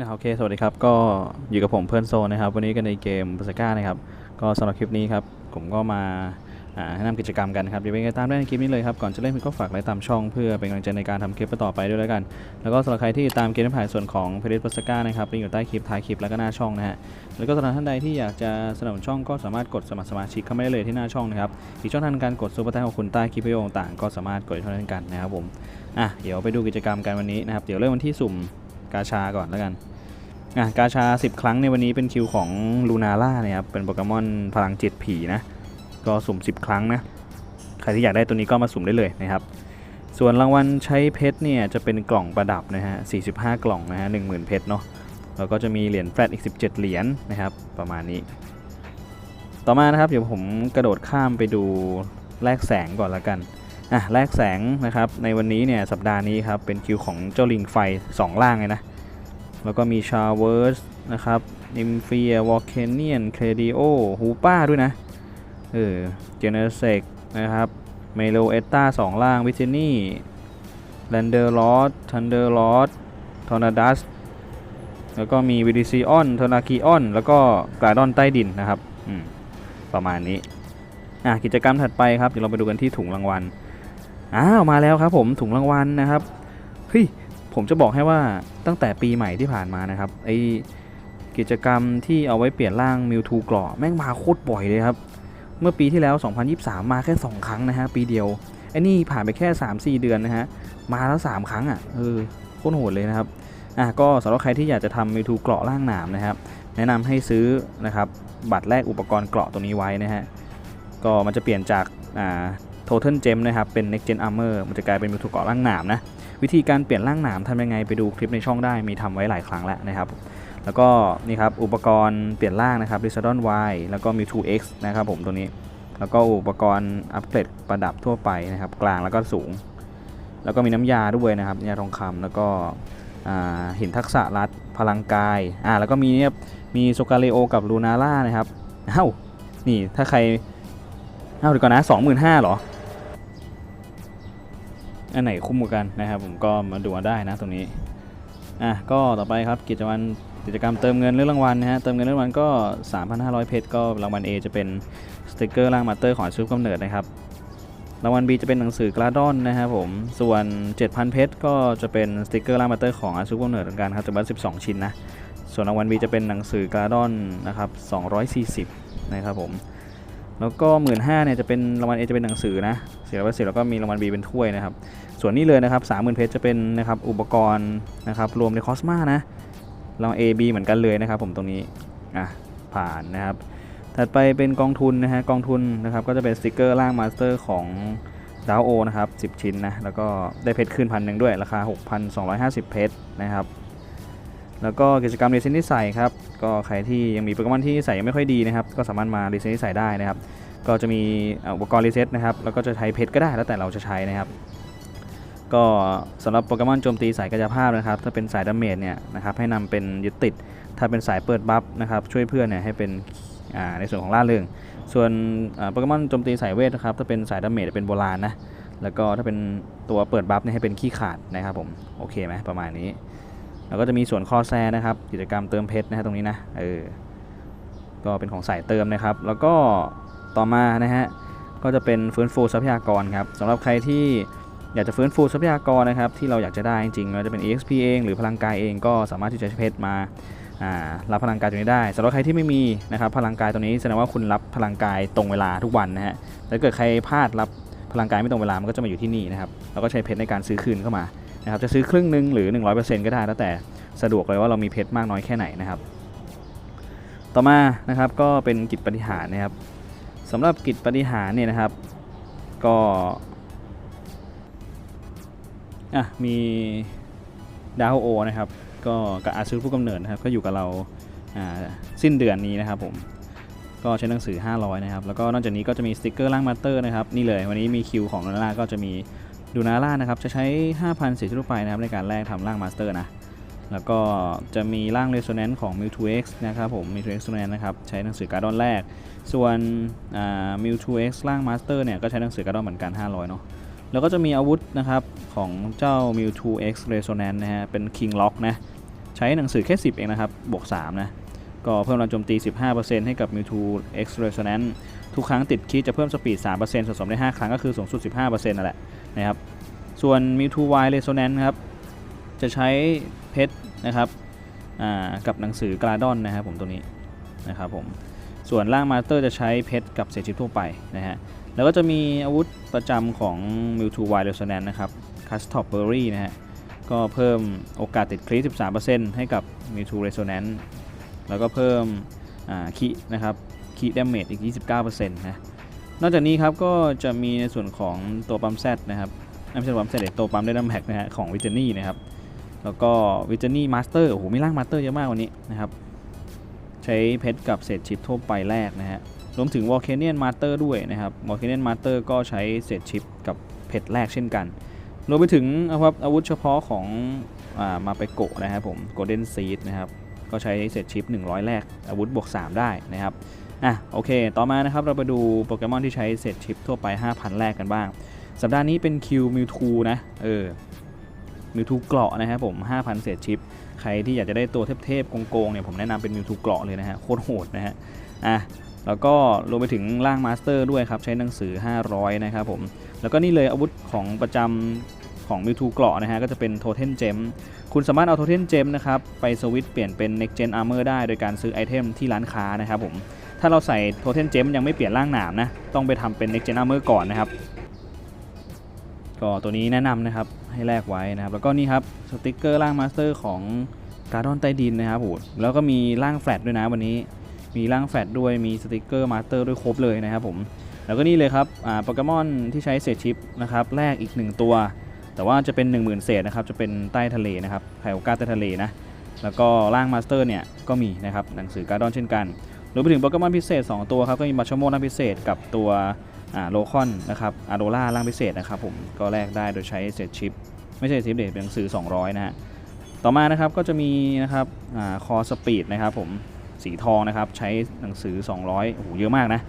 นะครับโอเคสวัสดีครับ ก็อยู่กับผมเพื่อนโซนนะครับ วันนี้กันในเกมบ s สก้านะครับ ก็สำหรับคลิปนี้ครับ ผมก็มาแนะนำกิจกรรมกันครับเดี๋ยวไปกันตามได้ในคลิปนี้เลยครับ ก่อนจะเล่นก็ฝากไลค์ตามช่องเพื่อเป็นกำลังใจในการทำคลิปต่อไปด้วยแล้วกัน แล้วก็สำหรับใครที่ตามเกมผ่านส่วนของเพลิตบ s สก้านะครับลิงก์อยู่ใต้คลิปท้ายคลิปแล้วก็หน้าช่องนะฮะ แล้วก็สำหรับท่านใดที่อยากจะสนับสนุนช่องก็สามารถกดสมัครสมาชิกเข้ามาได้เลยที่หน้าช่องนะครับ อีกช่องทางการกดซูเปอร์แตงของคุณใต้คลิปวิดีโอต่างก็สามารถกดเท่านั้นกันนะครับผม อะเดี๋ยวไปดูกิจกรรมกันวันนี้นะครับเดี๋ยวเริ่มวันที่สุ่ม กาชาก่อนแล้วกันอะกาชา 10 ครั้งในวันนี้เป็นคิวของลูนาร่านะครับเป็นโปเกมอนพลังจิตผีนะก็สุ่ม 10 ครั้งนะใครที่อยากได้ตัวนี้ก็มาสุ่มได้เลยนะครับ ส่วนรางวัลใช้เพชรเนี่ยจะเป็นกล่องประดับนะฮะ 45 กล่องนะฮะ 10,000 เพชรเนาะ แล้วก็จะมีเหรียญแฟลตอีก 17 เหรียญนะครับ ประมาณนี้ ต่อมานะครับ เดี๋ยวผมกระโดดข้ามไปดูแลกแสงก่อนละกัน อะแลกแสงนะครับในวันนี้เนี่ยสัปดาห์นี้ครับเป็นคิวของเจ้าลิงไฟ 2 ล่างเลยนะ แล้วก็มีชาเวิร์สนะครับนิมเฟียวอลเคนเนียนเคเดีโอฮูป้าด้วยนะ เออเจเนเซกนะครับเมโลเอตตาสองล่างวิเจนี่แลนเดอร์ลอสทันเดอร์ลอสทอร์นาดัสแล้วก็มีวิดิซิออนทอนาคีออน แล้วก็กราดอนใต้ดินนะครับอืมประมาณนี้ อะ กิจกรรมถัดไปครับ เดี๋ยวเราไปดูกันที่ถุงรางวัล อ้าวมาแล้วครับผมถุงรางวัลนะครับเฮ้ยผมจะบอกให้ว่าตั้งแต่ปีใหม่ที่ผ่านมานะครับไอกิจกรรมที่เอาไว้เปลี่ยนร่างมิวทูกรอแม่งมาโคตรบ่อยเลยครับ เมื่อปีที่แล้ว 2023 มาแค่ 2 ครั้งนะฮะปีเดียวไอ้นี่ผ่านไปแค่ 3-4 เดือนนะฮะมาแล้ว 3 ครั้งอะเออโคตรโหดเลยนะครับอะก็สำหรับใครที่อยากจะทำมิวทูเกราะร่างหนามนะครับ แนะนำให้ซื้อนะครับบัตรแลกอุปกรณ์เกราะตัวนี้ไว้นะฮะก็มันจะเปลี่ยนจากอ่า Total Gem นะครับเป็น Next Gen Armor มันจะกลายเป็นมิวทูเกาะร่างหนามนะวิธีการเปลี่ยนร่างหนามทำยังไงไปดูคลิปในช่องได้มีทำไว้หลายครั้งแล้วนะครับแล้วก็นี่ครับอุปกรณ์เปลี่ยนร่างนะครับ r i s a d o n Y แล้วก็ Mewtwo X นะครับผมตัวนี้ แล้วก็อุปกรณ์อัปเกรดประดับทั่วไปนะครับ กลางแล้วก็สูง แล้วก็มีน้ำยาด้วยนะครับยาทองคำแล้วก็อ่าหินทักษะรัดพลังกายอ่าแล้วก็มีเนี่ยมีโซกาเลโอกับลูนาร่านะครับเอ้านี่ถ้าใครเอ้าเดี๋ยวก่อนนะ25,000เหรอ อันไหนคุ้มกันนะครับ ผมก็มาดูได้นะตรงนี้อะก็ต่อไปครับกิจวัตรกิจกรรมเติมเงินเรื่องรางวัลนะฮะเติมเงินเรื่องรางวัลก็ 3,500 เพชรก็รางวัล A จะเป็นสติกเกอร์ร่างมาสเตอร์ของชุดกำเนิดนะครับรางวัล B จะเป็นหนังสือกราดอนนะครับผมส่วน 7,000 เพชรก็จะเป็นสติกเกอร์ร่างมาสเตอร์ของอาชุดกำเนิดเหมือนกันครับจำนวน12 ชิ้นนะส่วนรางวัล B จะเป็นหนังสือกราดอนนะครับ240 นะครับผม แล้วก็15,000เนี่ยจะเป็นรางวัล A จะเป็นหนังสือนะเสียร้อยสิบแล้วก็มีรางวัล B เป็นถ้วยนะครับ ส่วนนี้เลยนะครับ30,000เพชรจะเป็นนะครับอุปกรณ์นะครับรวมในคอสมานะลอง A B เหมือนกันเลยนะครับ ผมตรงนี้อะผ่านนะครับ ถัดไปเป็นกองทุนนะฮะกองทุนนะครับก็จะเป็นสติกเกอร์ล่างมาสเตอร์ของดาวโอนะครับ10 ชิ้นนะแล้วก็ได้เพชรคืนพันหนึ่งด้วยราคา 6,250 เพชรนะครับ แล้วก็กิจกรรมรีเซ็นที่ใส่ครับ ก็ใครที่ยังมีโปเกมอนที่ใส่ยังไม่ค่อยดีนะครับ ก็สามารถมารีเซ็นที่ใส่ได้นะครับ ก็จะมีอุปกรณ์รีเซ็ตนะครับ แล้วก็จะใช้เพชรก็ได้ แล้วแต่เราจะใช้นะครับ ก็สำหรับโปเกมอนโจมตีสายกายภาพนะครับ ถ้าเป็นสายดาเมจเนี่ยนะครับ ให้นำเป็นยึดติด ถ้าเป็นสายเปิดบัฟนะครับ ช่วยเพื่อนเนี่ยให้เป็นในส่วนของล่าเริง ส่วนโปเกมอนโจมตีสายเวทนะครับ ถ้าเป็นสายดาเมจเป็นโบราณนะ แล้วก็ถ้าเป็นตัวเปิดบัฟเนี่ยให้เป็นขี้ขาดนะครับผม โอเคไหมประมาณนี้ แล้วก็จะมีส่วนคอแซนะครับ กิจกรรมเติมเพชรนะฮะตรงนี้นะเออก็เป็นของสายเติมนะครับ แล้วก็ต่อมานะฮะก็จะเป็นฟื้นฟูทรัพยากรครับสำหรับใครที่อยากจะฟื้นฟูทรัพยากรนะครับที่เราอยากจะได้จริงๆไม่ว่าจะเป็น EXP เองหรือพลังกายเองก็สามารถที่จะใช้เพชรมาารับพลังกายตรงนี้ได้สำหรับใครที่ไม่มีนะครับพลังกายตรงนี้แสดงว่าคุณรับพลังกายตรงเวลาทุกวันนะฮะแต่ถ้าเกิดใครพลาดรับพลังกายไม่ตรงเวลามันก็จะมาอยู่ที่นี่นะครับแล้วก็ใช้เพชรในการซื้อคืนเข้ามา นะครับจะซื้อครึ่งหนึ่งหรือ 100%ก็ได้แล้วแต่สะดวกเลยว่าเรามีเพชรมากน้อยแค่ไหนนะครับ ต่อมานะครับก็เป็นกิจปฏิหาร์นะครับสำหรับกิจปฏิหาร์เนี่ยนะครับ ก็อะมีดาวโอนะครับก็กับอาซื้อผู้กำเนิดนะครับก็อยู่กับเราอ่าสิ้นเดือนนี้นะครับผมก็ใช้หนังสือ 500 นะครับ แล้วก็นอกจากนี้ก็จะมีสติกเกอร์ร่างมาสเตอร์นะครับ นี่เลยวันนี้มีคิวของนาร่าก็จะมี ดูนาร่านะครับจะใช้ 5,000เสียทั่วไปนะครับในการแลกทำร่างมาสเตอร์นะแล้วก็จะมีร่างเรโซแนนซ์ของ Mewtwo X นะครับผม Mewtwo X ตัวนั้นนะครับใช้หนังสือการ์ดอนแรก ส่วน Mewtwo X ร่างมาสเตอร์เนี่ยก็ใช้หนังสือการ์ดอนเหมือนกัน 500 เนาะแล้วก็จะมีอาวุธนะครับของเจ้า Mewtwo X Resonance นะฮะเป็น King Lock นะใช้หนังสือแค่ 10 เองนะครับบวก 3 นะก็เพิ่มแรงโจมตี 15%ให้กับ Mewtwo X Resonance ทุกครั้งติดคีจะเพิ่มสปีด 3%สะสมได้ 5 ครั้งก็คือสูงสุด 15%นั่นแหละ นะครับ ส่วน Mewtwo Y Resonance ครับ จะใช้เพชรนะครับกับหนังสือกราดอนนะครับผมตัวนี้นะครับผม ส่วนล่างมาสเตอร์จะใช้เพชรกับเศษชิปทั่วไปนะฮะ แล้วก็จะมีอาวุธประจำของ Mewtwo Y Resonance นะครับ Custop Berry นะฮะ ก็เพิ่มโอกาสติดคริส13%ให้กับ Mewtwo Resonance แล้วก็เพิ่มคีนะครับคีดาเมจอีก 29%นะ นอกจากนี้ครับก็จะมีในส่วนของตัวปั๊มแซดนะครับไม่ใช่ปั๊มแซดตัวปั๊มได้ดัมแพ็กนะฮะของวิจนี่นะครับแล้วก็วิจนี่มาสเตอร์โอ้โหมีร่างมาสเตอร์เยอะมากวันนี้นะครับใช้เพชรกับเศษชิปทั่วไปแรกนะฮะรวมถึงวอลเคเนียนมาสเตอร์ด้วยนะครับวอลเคเนียนมาสเตอร์ก็ใช้เศษชิปกับเพชรแรกเช่นกันรวมไปถึงนะครับอาวุธเฉพาะของอามาไปโกะนะครับผมโกลเด้นซีดนะครับก็ใช้เศษชิป 100 แรกอาวุธบวก 3 ได้นะครับ อะโอเค ต่อมานะครับเราไปดูโปเกมอนที่ใช้เศษชิปทั่วไป 5,000 แรกกันบ้าง สัปดาห์นี้เป็นคิวมิวทูนะ เออมิวทูเกราะนะครับผม 5,000 เศษชิป ใครที่อยากจะได้ตัวเทพๆโกงๆเนี่ยผมแนะนำเป็นมิวทูเกราะเลยนะฮะโคตรโหดนะฮะอะแล้วก็รวมไปถึงร่างมาสเตอร์ด้วยครับ ใช้หนังสือ 500 นะครับผม แล้วก็นี่เลยอาวุธของประจำของมิวทูเกราะนะฮะก็จะเป็นโทเทนเจมคุณสามารถเอาโทเทนเจมนะครับไปสวิตช์เปลี่ยนเป็น Next Gen Armor ได้โดยการซื้อไอเทมที่ร้านค้านะครับผม ถ้าเราใส่โทเทนเจมยังไม่เปลี่ยนร่างหนามนะ ต้องไปทำเป็น Next Gen Armor ก่อนนะครับ ก็ตัวนี้แนะนำนะครับ ให้แลกไว้นะครับ แล้วก็นี่ครับสติกเกอร์ร่างมาสเตอร์ของการ์ดอนใต้ดินนะครับผมแล้วก็มีร่างแฟลตด้วยนะวันนี้ มีร่างแฟลตด้วย มีสติกเกอร์มาสเตอร์ด้วยครบเลยนะครับผม แล้วก็นี่เลยครับอ่าโปเกมอนที่ใช้เศษชิปนะครับ แลกอีก 1 ตัว แต่ว่าจะเป็น 10,000 เศษนะครับ จะเป็นใต้ทะเลนะครับไคโอกาใต้ทะเลนะ แล้วก็ร่างมาสเตอร์เนี่ยก็มีนะครับ หนังสือการ์ดอนเช่นกัน รวมไปถึงโปเกมอนพิเศษ 2 ตัวครับก็มีบัชโมร่างพิเศษกับตัวโลคอนนะครับอาโดล่าร่างพิเศษนะครับผมก็แลกได้โดยใช้เศษชิป ไม่ใช่ชิปเดทเป็นหนังสือ 200 นะฮะต่อมานะครับก็จะมีนะครับคอสปีดนะครับผมสีทองนะครับใช้หนังสือ 200โอ้โหเยอะมากนะ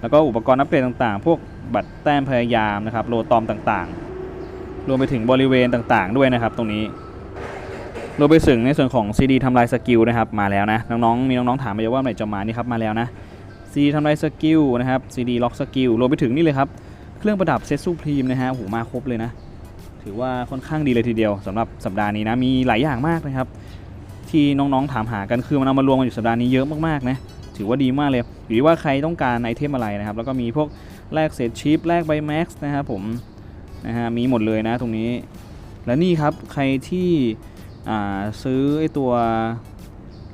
แล้วก็อุปกรณ์อัปเกรดต่างๆ พวกบัตรแต้มพยายามนะครับโลตอมต่างๆ รวมไปถึงบริเวณต่างๆ ด้วยนะครับ ตรงนี้ รวมไปถึงในส่วนของ CD ทำลายสกิลนะครับมาแล้วนะน้องๆมีน้องๆถามมาเยอะว่าไหร่จะมานี่ครับมาแล้วนะ CD ทำลายสกิลนะครับ CD ล็อกสกิลรวมไปถึงนี่เลยครับเครื่องประดับเซตซูพรีมนะฮะโอ้โหมาครบเลยนะ ถือว่าค่อนข้างดีเลยทีเดียวสำหรับสัปดาห์นี้นะมีหลายอย่างมากนะครับ ที่น้องๆถามหากันคือมันเอามารวมกันอยู่สัปดาห์นี้เยอะมากๆนะถือว่าดีมากเลยอยู่ที่ว่าใครต้องการไอเทมอะไรนะครับ แล้วก็มีพวกแลกเศษชิปแลกใบแม็กซ์นะครับผมนะฮะมีหมดเลยนะตรงนี้ และนี่ครับใครที่ ซื้อไอตัว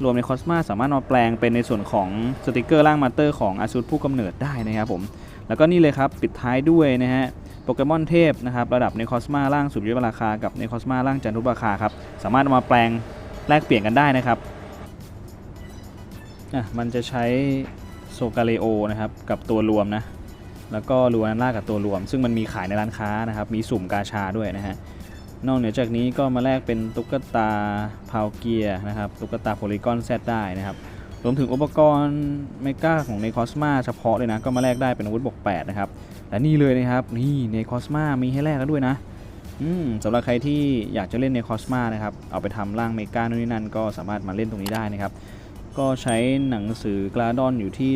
รวมในคอสมาสามารถมาแปลงเป็นในส่วนของสติกเกอร์ร่างมาเตอร์ของอาซูผู้กำเนิดได้นะครับผม แล้วก็นี่เลยครับ ปิดท้ายด้วยนะฮะโปเกมอนเทพนะครับระดับในคอสมาร่างสุดยอดราคากับในคอสมาร่างจันทุบราคาครับสามารถมาแปลงแลกเปลี่ยนกันได้นะครับอะมันจะใช้โซกาเลโอนะครับกับตัวรวมนะแล้วก็ลูอานาล่ากับตัวรวม ซึ่งมันมีขายในร้านค้านะครับมีสุ่มกาชาด้วยนะฮะ นอกเหนือจากนี้ก็มาแลกเป็นตุ๊กตาพาวเกียนะครับ ตุ๊กตาโพลีกอนแซดได้นะครับ รวมถึงอุปกรณ์เมกาของในคอสมาเฉพาะเลยนะ ก็มาแลกได้เป็นอาวุธบวก8นะครับ และนี่เลยนะครับ นี่ในคอสมามีให้แลกแล้วด้วยนะสำหรับใครที่อยากจะเล่นในคอสมานะครับ เอาไปทำร่างเมกาโน่นนี่นั่นก็สามารถมาเล่นตรงนี้ได้นะครับ ก็ใช้หนังสือกราดอนอยู่ที่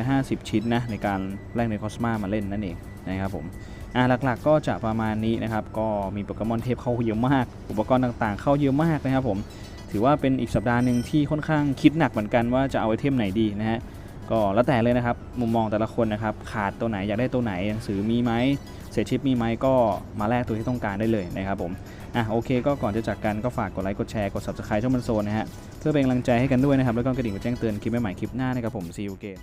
750 ชิ้นนะในการแลกในคอสมามาเล่นนั่นเองนะครับผม อ่าหลักๆก็จะประมาณนี้นะครับ ก็มีโปเกมอนเทพเข้าเยอะมาก อุปกรณ์ต่างๆ เข้าเยอะมากนะครับผม ถือว่าเป็นอีกสัปดาห์หนึ่งที่ค่อนข้างคิดหนักเหมือนกันว่าจะเอาไอเทมไหนดีนะฮะ ก็แล้วแต่เลยนะครับ มุมมองแต่ละคนนะครับ ขาดตัวไหนอยากได้ตัวไหนหนังสือมีไหมเศษชิปมีไหมก็มาแลกตัวที่ต้องการได้เลยนะครับผม อะโอเค ก็ก่อนจะจากกันก็ฝากกดไลค์กดแชร์กด subscribe ช่องมันโซนนะฮะ เพื่อเป็นกำลังใจให้กันด้วยนะครับ แล้วก็กระดิ่งแจ้งเตือนคลิปใหม่ๆคลิปหน้านะครับผม see you again